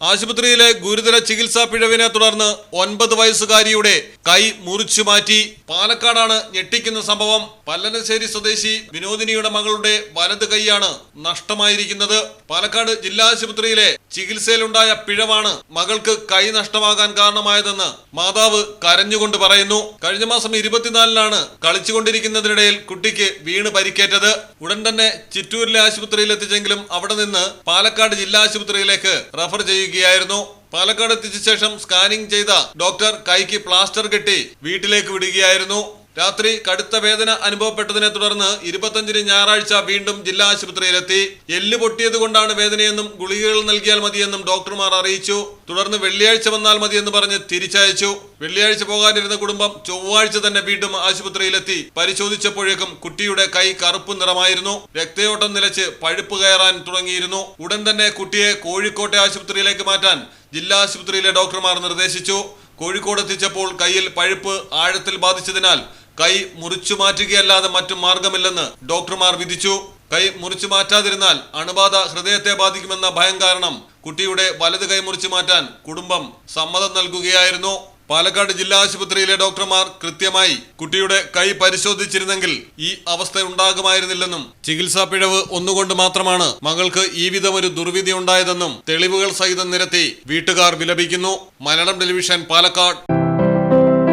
ആശുപത്രിയിലെ ഗുരുതര ചികിത്സാ പിഴവിനെ തുടർന്ന് ഒൻപത് വയസ്സുകാരിയുടെ കൈ മുറിച്ചു മാറ്റി പാലക്കാടാണ് ഞെട്ടിക്കുന്ന സംഭവം. പല്ലനശ്ശേരി സ്വദേശി വിനോദിനിയുടെ മകളുടെ വലത് കൈയാണ് നഷ്ടമായിരിക്കുന്നത്. പാലക്കാട് ജില്ലാ ആശുപത്രിയിലെ ചികിത്സയിലുണ്ടായ പിഴവാണ് മകൾക്ക് കൈ നഷ്ടമാകാൻ കാരണമായതെന്ന് മാതാവ് കരഞ്ഞുകൊണ്ട് പറയുന്നു. കഴിഞ്ഞ മാസം ഇരുപത്തിനാലിനാണ് കളിച്ചുകൊണ്ടിരിക്കുന്നതിനിടയിൽ കുട്ടിക്ക് വീണ് പരിക്കേറ്റത്. ഉടൻ തന്നെ ചിറ്റൂരിലെ ആശുപത്രിയിൽ എത്തിച്ചെങ്കിലും അവിടെ നിന്ന് പാലക്കാട് ജില്ലാ ആശുപത്രിയിലേക്ക് റഫർ ചെയ്യുകയായിരുന്നു പാലക്കാട് എത്തിച്ച ശേഷം സ്കാനിംഗ് ചെയ്ത ഡോക്ടർ കൈക്ക് പ്ലാസ്റ്റർ കെട്ടി വീട്ടിലേക്ക് വിടുകയായിരുന്നു. രാത്രി കടുത്ത വേദന അനുഭവപ്പെട്ടതിനെ തുടർന്ന് ഇരുപത്തഞ്ചിന് ഞായറാഴ്ച വീണ്ടും ജില്ലാ ആശുപത്രിയിലെത്തി. എല്ല് പൊട്ടിയത് കൊണ്ടാണ് വേദനയെന്നും ഗുളികകൾ നൽകിയാൽ മതിയെന്നും ഡോക്ടർമാർ അറിയിച്ചു. തുടർന്ന് വെള്ളിയാഴ്ച വന്നാൽ മതിയെന്ന് പറഞ്ഞ് തിരിച്ചയച്ചു. വെള്ളിയാഴ്ച പോകാനിരുന്ന കുടുംബം ചൊവ്വാഴ്ച തന്നെ വീണ്ടും ആശുപത്രിയിലെത്തി. പരിശോധിച്ചപ്പോഴേക്കും കുട്ടിയുടെ കൈ കറുപ്പ് നിറമായിരുന്നു. രക്തയോട്ടം നിലച്ച് പഴുപ്പ് കയറാൻ തുടങ്ങിയിരുന്നു. ഉടൻ തന്നെ കുട്ടിയെ കോഴിക്കോട്ടെ ആശുപത്രിയിലേക്ക് മാറ്റാൻ ജില്ലാ ആശുപത്രിയിലെ ഡോക്ടർമാർ നിർദ്ദേശിച്ചു. കോഴിക്കോട് എത്തിച്ചപ്പോൾ കയ്യിൽ പഴുപ്പ് ആഴത്തിൽ ബാധിച്ചതിനാൽ കൈ മുറിച്ചു മാറ്റുകയല്ലാതെ മറ്റു മാർഗമില്ലെന്ന് ഡോക്ടർമാർ വിധിച്ചു. കൈ മുറിച്ചു മാറ്റാതിരുന്നാൽ അണുബാധ ഹൃദയത്തെ ബാധിക്കുമെന്ന ഭയം കാരണം കുട്ടിയുടെ വലത് കൈ മുറിച്ചു മാറ്റാൻ കുടുംബം സമ്മതം നൽകുകയായിരുന്നു. പാലക്കാട് ജില്ലാ ആശുപത്രിയിലെ ഡോക്ടർമാർ കൃത്യമായി കുട്ടിയുടെ കൈ പരിശോധിച്ചിരുന്നെങ്കിൽ ഈ അവസ്ഥ ഉണ്ടാകുമായിരുന്നില്ലെന്നും ചികിത്സാ പിഴവ് ഒന്നുകൊണ്ട് മാത്രമാണ് മകൾക്ക് ഈ വിധം ഒരു ദുർവിധി ഉണ്ടായതെന്നും തെളിവുകൾ സഹിതം നിരത്തി വീട്ടുകാർ വിലപിക്കുന്നു. മലയാളം ടെലിവിഷൻ പാലക്കാട്.